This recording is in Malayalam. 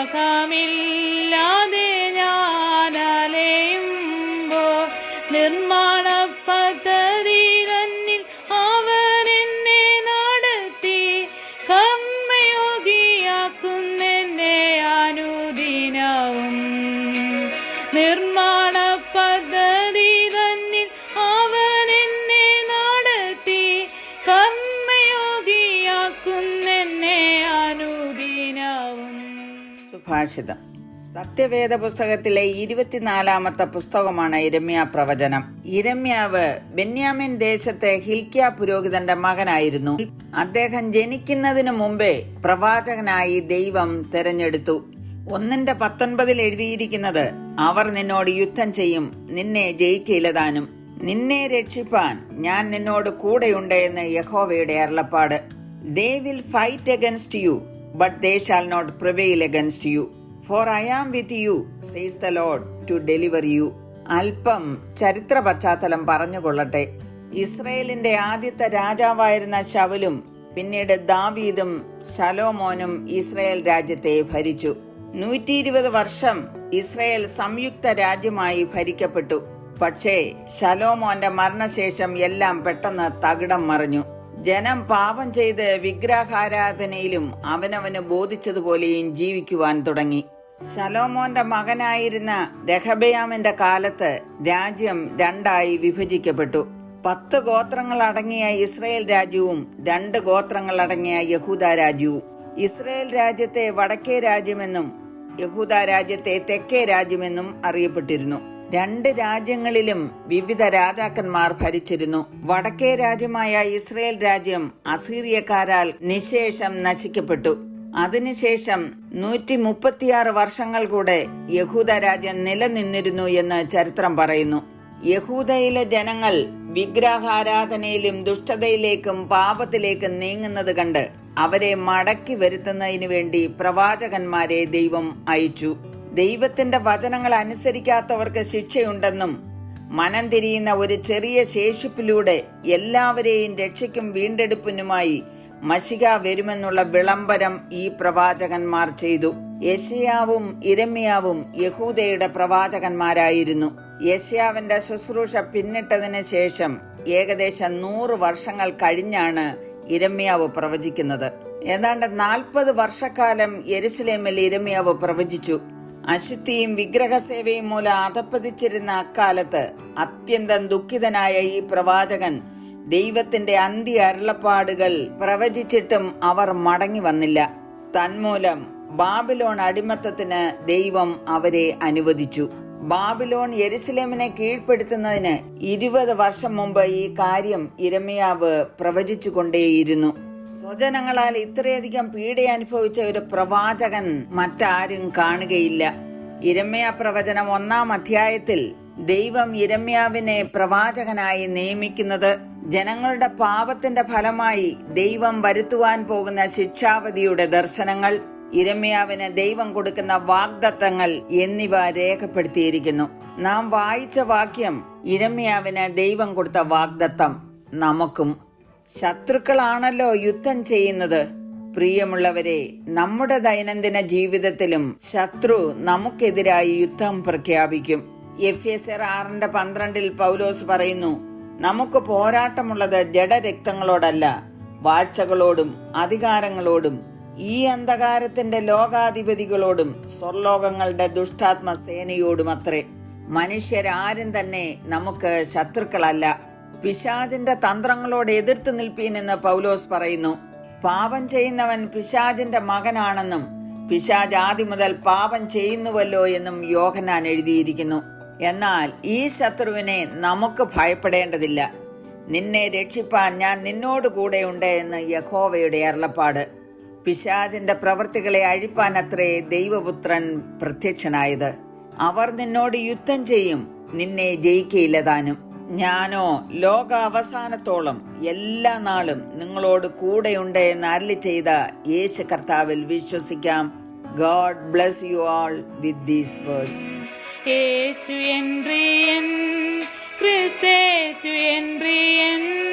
ദാഹമില്ലാതെ സുഭാഷിതം സത്യവേദ പുസ്തകത്തിലെ ഇരുപത്തിനാലാമത്തെ പുസ്തകമാണ് ഇരമ്യ പ്രവചനം ഇരമ്യാവ് ബെന്യാമിൻ ദേശത്തെ ഹിൽക്യ പുരോഹിതന്റെ മകനായിരുന്നു. അദ്ദേഹം ജനിക്കുന്നതിന് മുമ്പേ പ്രവാചകനായി ദൈവം തെരഞ്ഞെടുത്തു. ഒന്നിന്റെ പത്തൊൻപതിൽ എഴുതിയിരിക്കുന്നത് അവർ നിന്നോട് യുദ്ധം ചെയ്യും നിന്നെ ജയിക്കില്ലതാനും നിന്നെ രക്ഷിപ്പാൻ ഞാൻ നിന്നോട് കൂടെയുണ്ട് എന്ന് യഹോവയുടെ അരുളപ്പാട്. They will fight against you but they shall not prevail against you. For I am with you, says the Lord, to deliver you. അല്പം ചരിത്ര പശ്ചാത്തലം പറഞ്ഞുകൊള്ളട്ടെ ഇസ്രയേലിന്റെ ആദ്യത്തെ രാജാവായിരുന്ന ശവലും പിന്നീട് ദാവീദും ശലോമോനും ഇസ്രയേൽ രാജ്യത്തെ ഭരിച്ചു നൂറ്റി ഇരുപത് വർഷം ഇസ്രയേൽ സംയുക്ത രാജ്യമായി ഭരിക്കപ്പെട്ടു പക്ഷേ ശലോമോന്റെ മരണശേഷം എല്ലാം പെട്ടെന്ന് തകിടം മറിഞ്ഞു ജനം പാപം ചെയ്ത് വിഗ്രഹാരാധനയിലും അവനവന് ബോധിച്ചതുപോലെയും ജീവിക്കുവാൻ തുടങ്ങി. ശലോമോന്റെ മകനായിരുന്ന രഹബയാമിന്റെ കാലത്ത് രാജ്യം രണ്ടായി വിഭജിക്കപ്പെട്ടു. പത്ത് ഗോത്രങ്ങൾ അടങ്ങിയ ഇസ്രയേൽ രാജ്യവും രണ്ട് ഗോത്രങ്ങൾ അടങ്ങിയ യഹൂദ രാജ്യവും. ഇസ്രയേൽ രാജ്യത്തെ വടക്കേ രാജ്യമെന്നും യഹൂദ രാജ്യത്തെ തെക്കേ രാജ്യമെന്നും അറിയപ്പെട്ടിരുന്നു. രണ്ട് രാജ്യങ്ങളിലും വിവിധ രാജാക്കന്മാർ ഭരിച്ചിരുന്നു. വടക്കേ രാജ്യമായ ഇസ്രയേൽ രാജ്യം അസീറിയക്കാരാൽ നിശേഷം നശിക്കപ്പെട്ടു. അതിനുശേഷം നൂറ്റി മുപ്പത്തിയാറ് വർഷങ്ങൾ കൂടെ യഹൂദ രാജ്യം നിലനിന്നിരുന്നു എന്ന് ചരിത്രം പറയുന്നു. യഹൂദയിലെ ജനങ്ങൾ വിഗ്രഹാരാധനയിലും ദുഷ്ടതയിലേക്കും പാപത്തിലേക്കും നീങ്ങുന്നത് കണ്ട് അവരെ മടക്കി വരുത്തുന്നതിനു വേണ്ടി പ്രവാചകന്മാരെ ദൈവം അയച്ചു. ദൈവത്തിന്റെ വചനങ്ങൾ അനുസരിക്കാത്തവർക്ക് ശിക്ഷയുണ്ടെന്നും മനം തിരിയുന്ന ഒരു ചെറിയ ശേഷിപ്പിലൂടെ എല്ലാവരെയും രക്ഷയ്ക്കും വീണ്ടെടുപ്പിനുമായി മഷിക വരുമെന്നുള്ള വിളംബരം ഈ പ്രവാചകന്മാർ ചെയ്തു. യശയാവും ഇരമ്യാവും യഹൂദയുടെ പ്രവാചകന്മാരായിരുന്നു. യശയാവിന്റെ ശുശ്രൂഷ പിന്നിട്ടതിന് ശേഷം ഏകദേശം നൂറ് വർഷങ്ങൾ കഴിഞ്ഞാണ് ഇരമ്യാവ് പ്രവചിക്കുന്നത്. ഏതാണ്ട് നാൽപ്പത് വർഷക്കാലം യെരുസലേമിൽ ഇരമ്യാവ് പ്രവചിച്ചു. അശുദ്ധിയും വിഗ്രഹസേവയും മൂലം അധപ്പതിച്ചിരുന്ന അക്കാലത്ത് അത്യന്തം ദുഃഖിതനായ ഈ പ്രവാചകൻ ദൈവത്തിന്റെ അന്ത്യ അരുളപ്പാടുകൾ പ്രവചിച്ചിട്ടും അവർ മടങ്ങി വന്നില്ല. തന്മൂലം ബാബിലോൺ അടിമത്തത്തിന് ദൈവം അവരെ അനുവദിച്ചു. ബാബിലോൺ യെരുസലേമിനെ കീഴ്പ്പെടുത്തുന്നതിന് ഇരുപത് വർഷം മുമ്പ് ഈ കാര്യം ഇരമിയാവ് പ്രവചിച്ചുകൊണ്ടേയിരുന്നു. സ്വജനങ്ങളാൽ ഇത്രയധികം പീഡ അനുഭവിച്ച ഒരു പ്രവാചകൻ മറ്റാരും കാണുകയില്ല. ഇരമ്യ പ്രവചനം ഒന്നാം അധ്യായത്തിൽ ദൈവം ഇരമ്യാവിനെ പ്രവാചകനായി നിയമിക്കുന്നത് ജനങ്ങളുടെ പാപത്തിന്റെ ഫലമായി ദൈവം വരുത്തുവാൻ പോകുന്ന ശിക്ഷാവധിയുടെ ദർശനങ്ങൾ ഇരമ്യാവിന് ദൈവം കൊടുക്കുന്ന വാഗ്ദത്തങ്ങൾ എന്നിവ രേഖപ്പെടുത്തിയിരിക്കുന്നു. നാം വായിച്ച വാക്യം ഇരമ്യാവിന് ദൈവം കൊടുത്ത വാഗ്ദത്തം. നമുക്കും ശത്രുക്കളാണല്ലോ യുദ്ധം ചെയ്യുന്നത്. പ്രിയമുള്ളവരെ നമ്മുടെ ദൈനംദിന ജീവിതത്തിലും ശത്രു നമുക്കെതിരായി യുദ്ധം പ്രഖ്യാപിക്കും. എഫ് എസ് എർ ആറിന്റെ പന്ത്രണ്ടിൽ പൗലോസ് പറയുന്നു നമുക്ക് പോരാട്ടമുള്ളത് ജഡരക്തങ്ങളോടല്ല വാഴ്ചകളോടും അധികാരങ്ങളോടും ഈ അന്ധകാരത്തിന്റെ ലോകാധിപതികളോടും സ്വർലോകങ്ങളുടെ ദുഷ്ടാത്മ സേനയോടും അത്രേ മനുഷ്യരാരും തന്നെ നമുക്ക് ശത്രുക്കളല്ല. പിശാചിന്റെ തന്ത്രങ്ങളോട് എതിർത്ത് നിൽപ്പീൻ എന്ന് പൗലോസ് പറയുന്നു. പാപം ചെയ്യുന്നവൻ പിശാചിന്റെ മകനാണെന്നും പിശാജ് ആദ്യം മുതൽ പാപം ചെയ്യുന്നുവല്ലോ എന്നും യോഹനാൻ എഴുതിയിരിക്കുന്നു. എന്നാൽ ഈ ശത്രുവിനെ നമുക്ക് ഭയപ്പെടേണ്ടതില്ല. നിന്നെ രക്ഷിപ്പാൻ ഞാൻ നിന്നോട് ഉണ്ട് എന്ന് യഹോവയുടെ അരുളപ്പാട്. പിശാജിന്റെ പ്രവൃത്തികളെ അഴിപ്പാൻ അത്രേ ദൈവപുത്രൻ പ്രത്യക്ഷനായത്. അവർ നിന്നോട് യുദ്ധം ചെയ്യും നിന്നെ ജയിക്കയില്ലതാനും ഞാനോ ലോക അവസാനത്തോളം എല്ലാ നാളും നിങ്ങളോട് കൂടെയുണ്ട് എന്ന് അരളി ചെയ്ത യേശു കർത്താവിൽ വിശ്വസിക്കാം. God bless you all with these words യേശു എൻ ക്രിസ്തേശു എൻ